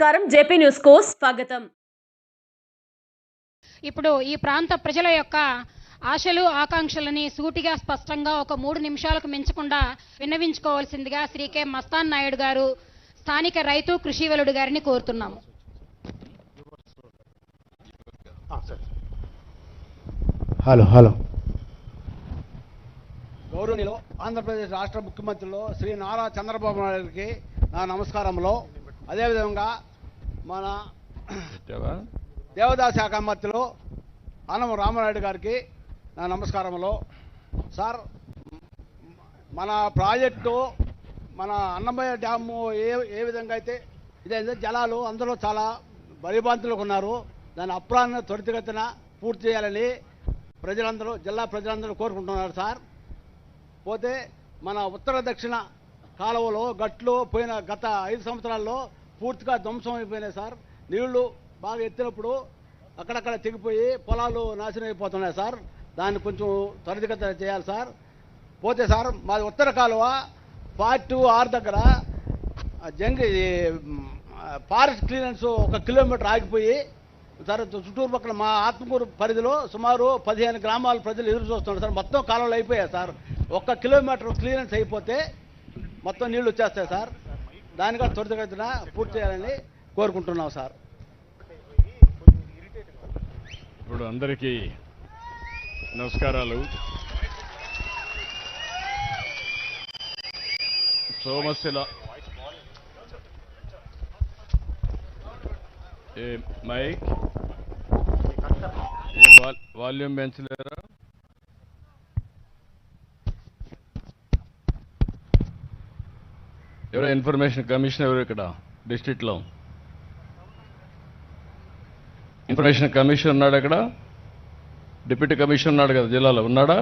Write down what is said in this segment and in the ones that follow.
నమస్కారం. జేపీ న్యూస్కు స్వాగతం. ఇప్పుడు ఈ ప్రాంత ప్రజల యొక్క ఆశలు ఆకాంక్షలని సూటిగా స్పష్టంగా ఒక మూడు నిమిషాలకు మించకుండా విన్నవించుకోవాల్సిందిగా శ్రీ కె. మస్తాన్ నాయుడు గారు స్థానిక రైతు కృషివలుడు గారిని కోరుతున్నాము. Hello hello. గౌరవనీయులు ఆంధ్రప్రదేశ్ రాష్ట్ర ముఖ్యమంత్రిలో శ్రీ నారా చంద్రబాబు నాయుడు గారికి నా నమస్కారములు. అదేవిధంగా మన దేవదాస్ శాఖ మంత్రులు రామనాయుడు గారికి నా నమస్కారములు. సార్ మన ప్రాజెక్టు మన అన్నమయ్య డ్యాము ఏ ఏ విధంగా అయితే ఇదైతే జలాలు అందరూ చాలా భయభ్రాంతులకు ఉన్నారు. దాని అప్రాన్ని త్వరితగతిన పూర్తి చేయాలని ప్రజలందరూ జిల్లా ప్రజలందరూ కోరుకుంటున్నారు సార్. పోతే మన ఉత్తర దక్షిణ కాలువలో గట్లు పోయిన గత ఐదు సంవత్సరాల్లో పూర్తిగా ధ్వంసం అయిపోయినాయి సార్. నీళ్ళు బాగా ఎత్తినప్పుడు అక్కడక్కడ తెగిపోయి పొలాలు నాశనం అయిపోతున్నాయి సార్. దాన్ని కొంచెం త్వరితగత చేయాలి సార్. పోతే సార్ మాది ఉత్తర కాలువ పార్ట్ ఆర్ దగ్గర ఆ జంగి ఫారెస్ట్ క్లియరెన్స్ ఒక కిలోమీటర్ ఆగిపోయి సార్ చుట్టూరు పక్కన మా ఆత్మకూరు పరిధిలో సుమారు పదిహేను గ్రామాల ప్రజలు ఎదురు చూస్తున్నారు సార్. మొత్తం కాలంలో అయిపోయాయి సార్. ఒక్క కిలోమీటర్ క్లియరెన్స్ అయిపోతే మొత్తం నీళ్ళు వచ్చేస్తాయి సార్. దానిగా త్వరితగతిన పూర్తి చేయాలని కోరుకుంటున్నాం సార్. ఇప్పుడు అందరికీ నమస్కారాలు. సోమశిల ఏ మైక్? ఏ వాల్- వాల్యూమ్ పెంచలేరా? ఎవరు ఇన్ఫర్మేషన్ కమిషన్ ఎవరు ఇక్కడ డిస్టిక్లో ఇన్ఫర్మేషన్ కమిషన్ ఉన్నాడు అక్కడ. డిప్యూటీ కమిషన్ ఉన్నాడు కదా జిల్లాలో ఉన్నాడా?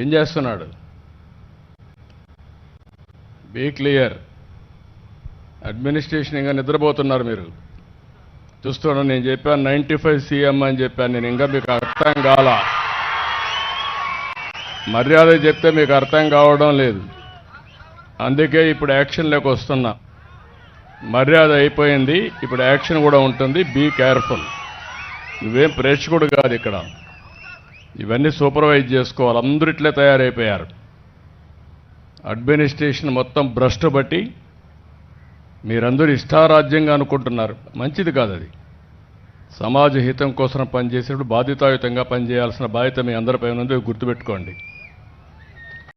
ఏం చేస్తున్నాడు? బీ క్లియర్ అడ్మినిస్ట్రేషన్ ఇంకా నిద్రపోతున్నారు మీరు. చూస్తున్నాను నేను చెప్పాను నైంటీ ఫైవ్ సీఎం అని చెప్పాను నేను ఇంకా మీకు అర్థం కాలా? మర్యాద చెప్తే మీకు అర్థం కావడం లేదు. అందుకే ఇప్పుడు యాక్షన్లోకి వస్తున్నా. మర్యాద అయిపోయింది ఇప్పుడు యాక్షన్ కూడా ఉంటుంది. బీ కేర్ఫుల్ నువ్వేం ప్రేక్షకుడు కాదు ఇక్కడ. ఇవన్నీ సూపర్వైజ్ చేసుకోవాలి. అందరూ ఇట్లే తయారైపోయారు. అడ్మినిస్ట్రేషన్ మొత్తం భ్రష్టు బట్టి మీరందరూ ఇష్టారాజ్యంగా అనుకుంటున్నారు. మంచిది కాదు అది. సమాజ హితం కోసం పనిచేసేటప్పుడు బాధ్యతాయుతంగా పనిచేయాల్సిన బాధ్యత మీ అందరిపై ఉన్నది గుర్తుపెట్టుకోండి.